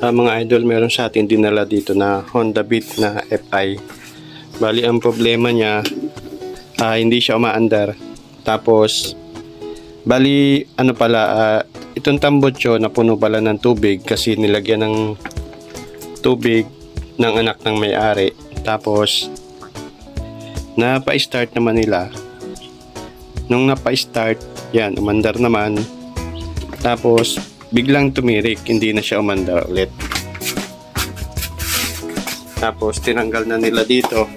Ah, mga idol, meron sa atin dinala dito na Honda Beat na FI. Bali, ang problema niya, ah, hindi siya umaandar. Tapos, bali, ano pala, ah, itong tambotso na puno pala ng tubig kasi nilagyan ng tubig ng anak ng may-ari. Tapos, napa-start naman nila. Nung napa-start, yan, umandar naman. Tapos, biglang tumirik, hindi na siya umandar ulit. Tapos, tinanggal na nila dito.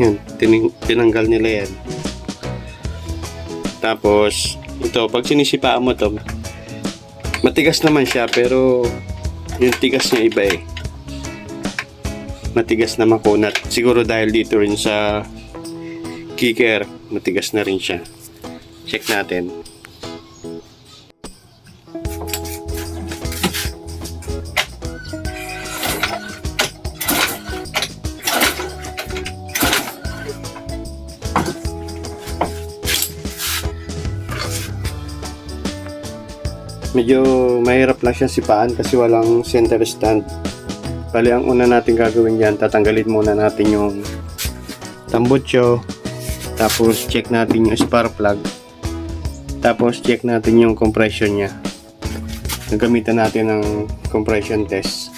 Yan, tining- tinanggal nila yan. Tapos, ito, pag sinisipaan mo to, matigas naman siya, pero yung tigas niya iba eh. Matigas na makunat. Siguro dahil dito rin sa kicker, matigas na rin siya. Check natin. Medyo mahirap lang siya sipaan kasi walang center stand. Bali, ang una natin gagawin yan, tatanggalin muna natin yung tambutso. Tapos, check natin yung spark plug. Tapos, check natin yung compression niya. Nagamitan natin ng compression test.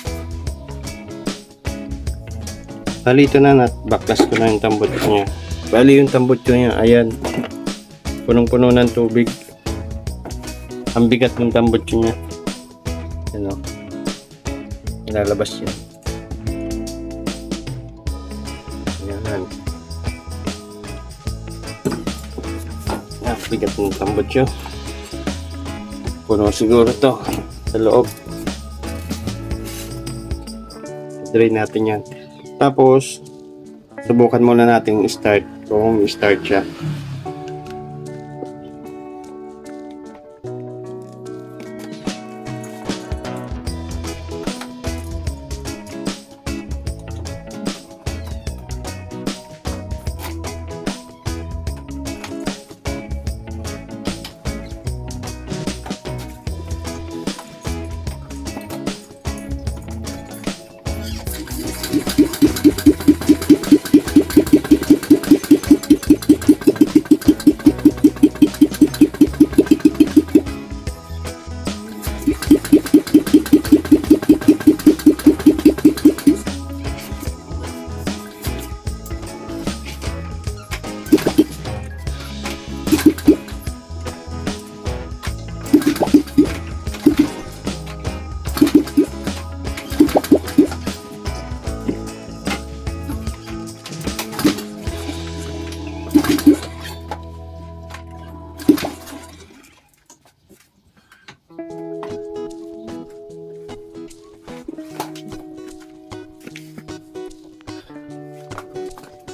Bali, ito na, nat backlas ko na yung tambutso niya. Bali, yung tambutso niya, ayan. Punong-puno ng tubig. Ang bigat ng tambutso niya. Ano? Ilalabas yan. Yan. Ah, bigat ng tambutso. Puno siguro to sa loob. Drain natin yan. Tapos, subukan muna natin start kung start siya.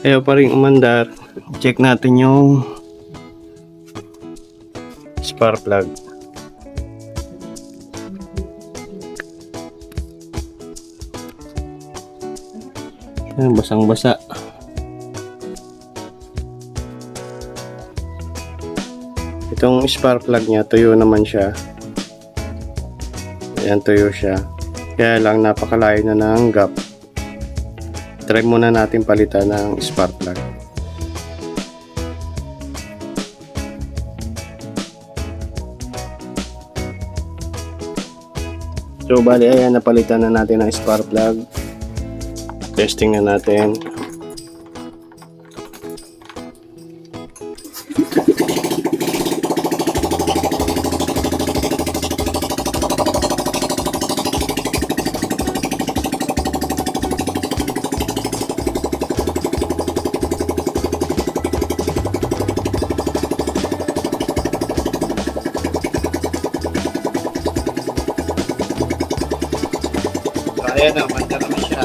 Ayaw pa rin umandar. Check natin yung spark plug. Ayan, basang-basa. Itong spark plug niya, tuyo naman siya. Ayan, tuyo siya. Kaya lang napakalayo na ng gap try muna natin palitan ng spark plug. So bali ayan napalitan na natin ang spark plug. Testing na natin. Ayan na, manda naman siya.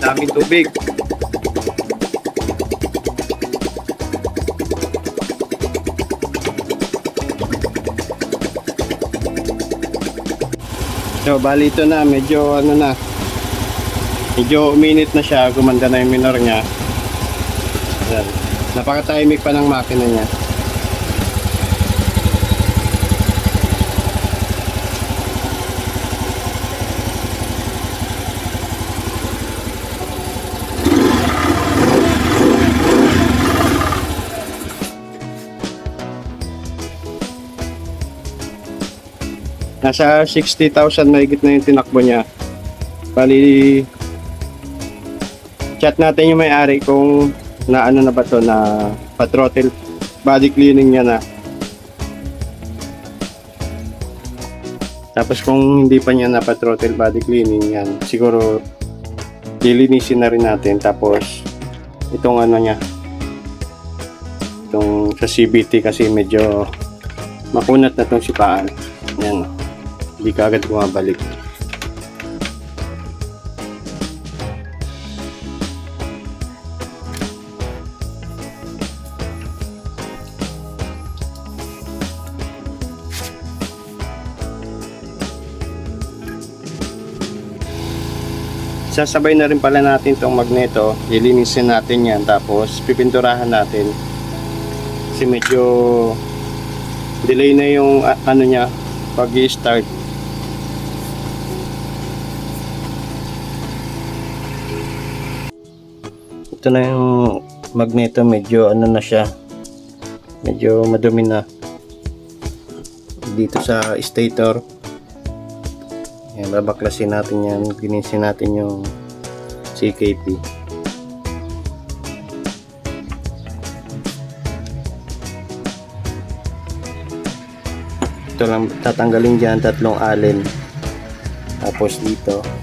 Daming tubig. So, bali ito na, medyo ano na, medyo uminit na siya, gumanda na yung minor niya. Yan. Napaka-timing pa ng makina niya. Nasa 60,000 mahigit na yung tinakbo niya. Bali, chat natin yung may-ari kung na ano na ba to na patrottle body cleaning niya na. Tapos kung hindi pa niya na patrottle body cleaning yan, siguro lilinisin na rin natin. Tapos itong ano niya, itong sa CBT kasi medyo makunat na tong sipaan. Yan. Hindi ka agad bumabalik. Sasabay na rin pala natin tong magneto. Lilinisin natin yan. Tapos pipinturahan natin. Kasi medyo delay na yung ano niya pag start ito na yung magneto medyo ano na siya. Medyo madumi na. Dito sa stator. Yan babaklasin natin yan. Ginisin natin yung CKP ito lang tatanggalin dyan tatlong allen. Tapos dito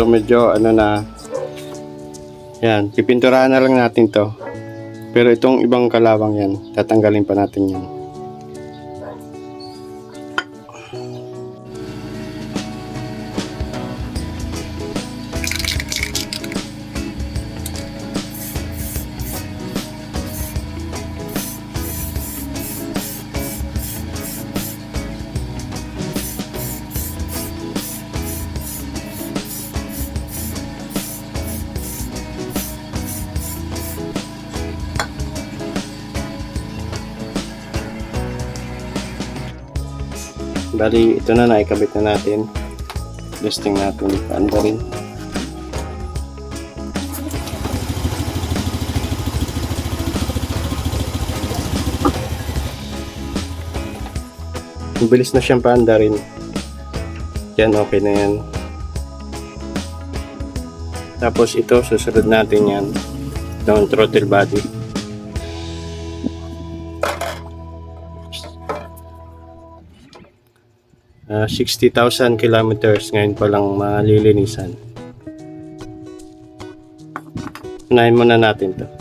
ito medyo ano na yan pipinturahan na lang natin to. Pero itong ibang kalawang yan tatanggalin pa natin yan Bali, ito na naikabit na natin. Listing natin paanda rin. Bilis na siyang paanda rin. Yan, okay na yan. Tapos ito, susunod natin yan. Down throttle body. Ah, 60,000 kilometers ngayon pa lang malilinisan. Unahin muna natin to.